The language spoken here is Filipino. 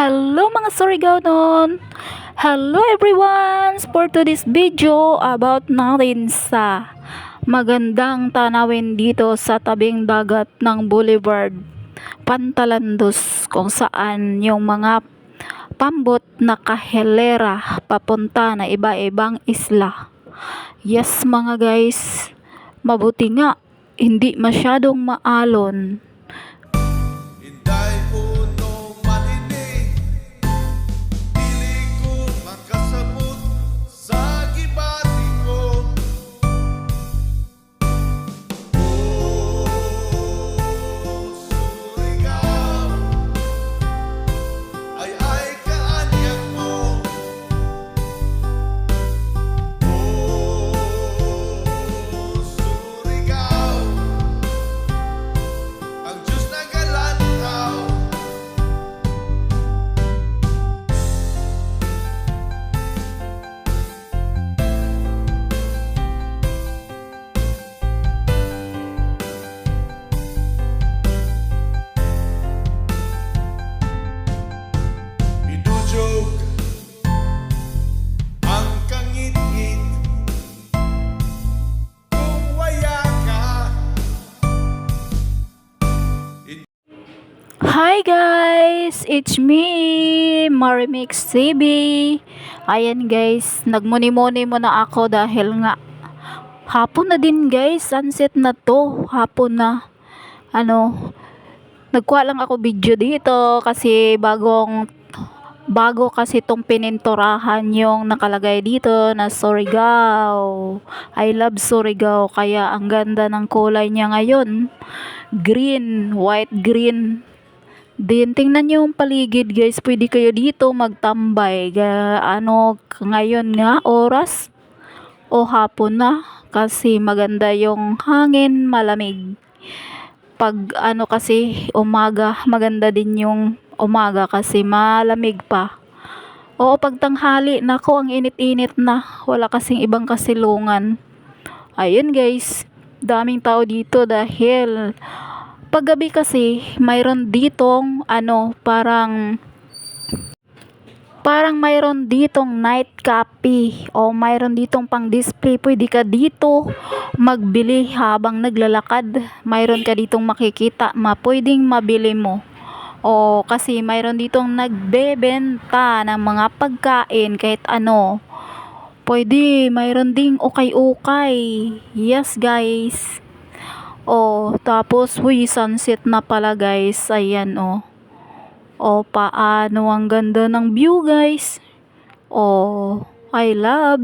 Hello mga Surigao-non! Hello everyone! For today's video about natin sa magandang tanawin dito sa tabing dagat ng Boulevard Pantalandos kung saan yung mga pambot na kahelera papunta na iba-ibang isla. Yes mga guys, mabuti nga hindi masyadong maalon Hi guys! It's me, Marimix CB. Ayan guys, nagmuni-muni muna ako dahil nga hapon na din guys, sunset na to, hapon na. Ano, nagkuha lang ako video dito kasi bagong bago kasi tong pininturahan yung nakalagay dito na Surigao. I love Surigao kaya ang ganda ng kulay niya ngayon. Green, white green. Din, tingnan niyo yung paligid guys. Pwede kayo dito magtambay. Ano, ngayon nga, oras o hapon na. Kasi maganda yung hangin, malamig. Pag ano kasi, umaga, maganda din yung umaga kasi malamig pa. Oo, pag tanghali, nako, ang init-init na. Wala kasing ibang kasilungan. Ayun guys, daming tao dito dahil paggabi kasi mayroon ditong ano parang parang mayroon ditong night copy o mayroon ditong pang display pwede ka dito magbili habang naglalakad. Mayroon ka ditong makikita ma pwedeng mabili mo. O kasi mayroon ditong nagbebenta ng mga pagkain kahit ano. Pwede mayroon ding ukay-ukay. Yes guys Oh, tapos huy sunset na pala guys. Ayan oh. Oh, paano ang ganda ng view guys. Oh, I love